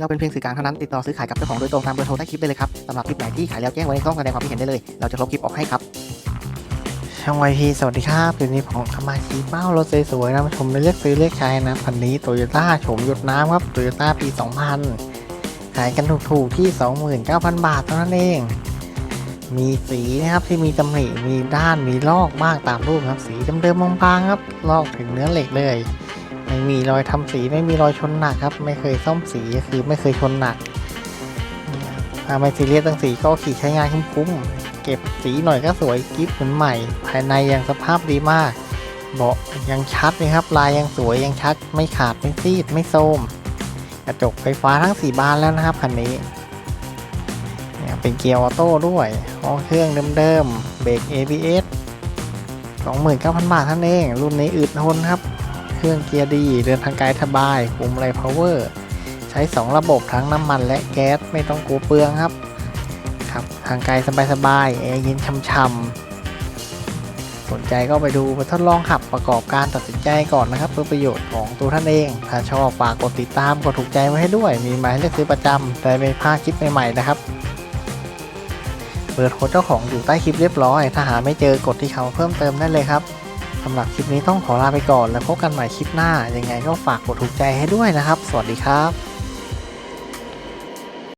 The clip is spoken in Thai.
เราเป็นเพียงสื่อกลางเท่านั้นติดต่อซื้อขายกับเจ้าของโดยตรงตามเบอร์โทรใต้คลิปได้เลยครับสำหรับคลิปไหนที่ขายแล้วแจ้งไว้ในช่องแสดงความคิดเห็นได้เลย เราจะลบคลิปออกให้ครับ ช่องไวพีสวัสดีครับวันนี้ผมทำมาชีเป้ารถสวยๆนะมาชมในเลือกซื้อเลือกใช้นะคันนี้โตโยต้าโฉมหยดน้ำครับโตโยต้าปี 2000 ขายกันถูกๆที่ 29,000 บาทเท่านั้นเอง มีสีนะครับที่มีตำหนิมีด้านมีลอกบ้างตามรูปครับสีเดิมๆบางๆครับลอกถึงเนื้อเหล็กเลย ไม่มีรอยทำสีไม่มีรอยชนหนักครับ ไม่เคยซ่อมสีคือไม่เคยชนหนักถ้าไม่ซีเรียสตั้งสีก็ขี่ใช้งานคุ้มๆเก็บสีหน่อยก็สวยกิฟเหมือนใหม่ ภายในยังสภาพดีมากเบาะยังชัดเลยครับ ลายยังสวยยังชัด ไม่ขาดไม่ซีดไม่โทมกระจกไฟฟ้าทั้ง4บานแล้วนะครับคันนี้เป็นเกียร์ออโต้ด้วยห้องเครื่องเดิมๆเบรก ABS 29,000 บาทท่านเอง รุ่นนี้อึดทนครับ เครื่องเกียร์ดี เดินทางไกลสบายปุ่มไรพาวเวอร์ใช้ 2 ระบบทั้งน้ำมันและแก๊สไม่ต้องกลัวเปลืองครับครับทางไกลสบายๆแอร์เย็นช่ำๆสนใจก็ไปดูไปทดลองขับประกอบการตัดสินใจก่อนนะครับเพื่อประโยชน์ของตัวท่านเอง ถ้าชอบฝากกดติดตามกดถูกใจไว้ให้ด้วย มีหมายเลขซื้อประจำแต่ไม่พลาดคลิปใหม่ๆนะครับเปิดโค้ดเจ้าของอยู่ใต้คลิปเรียบร้อย ถ้าหาไม่เจอกดที่เขาเพิ่มเติมได้เลยครับ สำหรับคลิปนี้ต้องขอลาไปก่อน แล้วพบกันใหม่คลิปหน้า ยังไงก็ฝากกดถูกใจให้ด้วยนะครับ สวัสดีครับ